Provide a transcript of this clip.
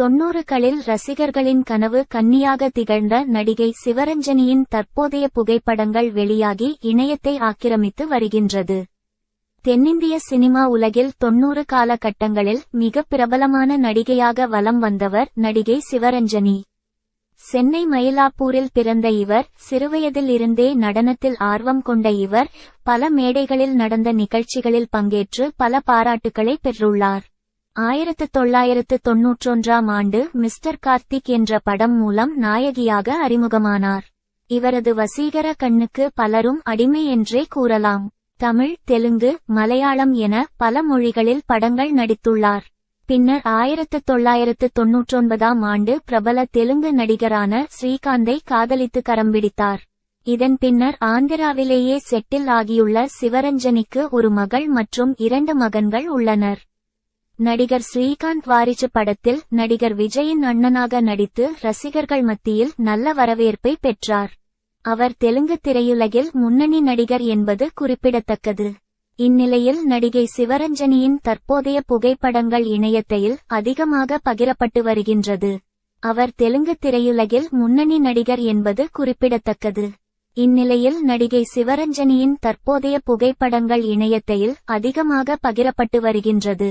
தொன்னூறுகளில் ரசிகர்களின் கனவு கன்னியாக திகழ்ந்த நடிகை சிவரஞ்சனியின் தற்போதைய புகைப்படங்கள் வெளியாகி இணையத்தை ஆக்கிரமித்து வருகின்றது. தென்னிந்திய சினிமா உலகில் தொன்னூறு காலகட்டங்களில் மிக பிரபலமான நடிகையாக வலம் வந்தவர் நடிகை சிவரஞ்சனி. சென்னை மயிலாப்பூரில் பிறந்த இவர் சிறுவயதில் இருந்தே நடனத்தில் ஆர்வம் கொண்ட இவர் பல மேடைகளில் நடந்த நிகழ்ச்சிகளில் பங்கேற்று பல பாராட்டுகளை பெற்றுள்ளார். ஆயிரத்து தொள்ளாயிரத்து தொன்னூற்றொன்றாம் ஆண்டு மிஸ்டர் கார்த்திக் என்ற படம் மூலம் நாயகியாக அறிமுகமானார். இவரது வசீகர கண்ணுக்கு பலரும் அடிமை என்றே கூறலாம். தமிழ் தெலுங்கு மலையாளம் என பல மொழிகளில் படங்கள் நடித்துள்ளார். பின்னர் ஆயிரத்து தொள்ளாயிரத்து தொன்னூற்றொன்பதாம் ஆண்டு பிரபல தெலுங்கு நடிகரான ஸ்ரீகாந்தை காதலித்து கரம்பிடித்தார் இதன் பின்னர் ஆந்திராவிலேயே செட்டில் ஆகியுள்ள சிவரஞ்சனிக்கு ஒரு மகள் மற்றும் இரண்டு மகன்கள் உள்ளனர். நடிகர் ஸ்ரீகாந்த் வாரிசு படத்தில் நடிகர் விஜயின் அண்ணனாக நடித்து ரசிகர்கள் மத்தியில் நல்ல வரவேற்பை பெற்றார். அவர் தெலுங்கு திரையுலகில் முன்னணி நடிகர் என்பது குறிப்பிடத்தக்கது. இந்நிலையில் நடிகை சிவரஞ்சனியின் தற்போதைய புகைப்படங்கள் இணையத்தில் அதிகமாக பகிரப்பட்டு வருகின்றது. அவர் தெலுங்கு திரையுலகில் முன்னணி நடிகர் என்பது குறிப்பிடத்தக்கது. இந்நிலையில் நடிகை சிவரஞ்சனியின் தற்போதைய புகைப்படங்கள் இணையத்தில் அதிகமாக பகிரப்பட்டு வருகின்றது.